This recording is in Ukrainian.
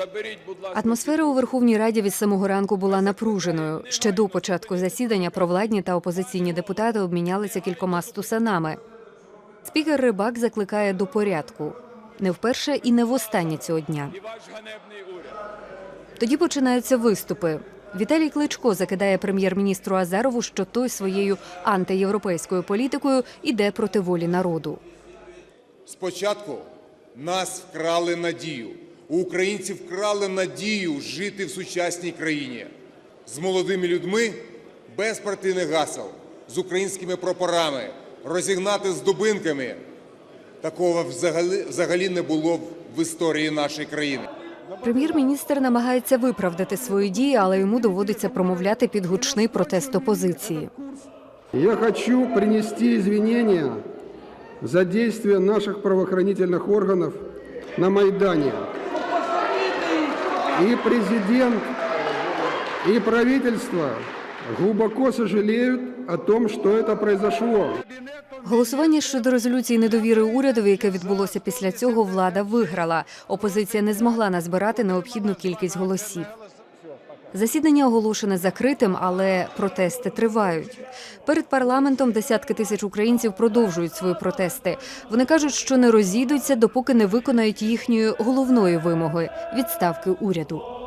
Заберіть, будь ласка. Атмосфера у Верховній Раді від самого ранку була напруженою. Ще до початку засідання провладні та опозиційні депутати обмінялися кількома стусанами. Спікер Рибак закликає до порядку. Не вперше і не востаннє цього дня. Тоді починаються виступи. Віталій Кличко закидає прем'єр-міністру Азарову, що той своєю антиєвропейською політикою іде проти волі народу. Спочатку нас вкрали надію. У українців вкрали надію жити в сучасній країні з молодими людьми без партійних гасел, з українськими прапорами, розігнати з дубинками. Такого взагалі, взагалі не було в історії нашої країни. Прем'єр-міністр намагається виправдати свої дії, але йому доводиться промовляти під гучний протест опозиції. Я хочу принести извинения за действия наших правоохранительных органов на Майдане. И президент, и правительство глубоко сожалеют о том, что это произошло. Голосування щодо резолюції недовіри урядові, яке відбулося після цього, влада виграла. Опозиція не змогла назбирати необхідну кількість голосів. Засідання оголошене закритим, але протести тривають. Перед парламентом десятки тисяч українців продовжують свої протести. Вони кажуть, що не розійдуться, допоки не виконають їхньої головної вимоги відставки уряду.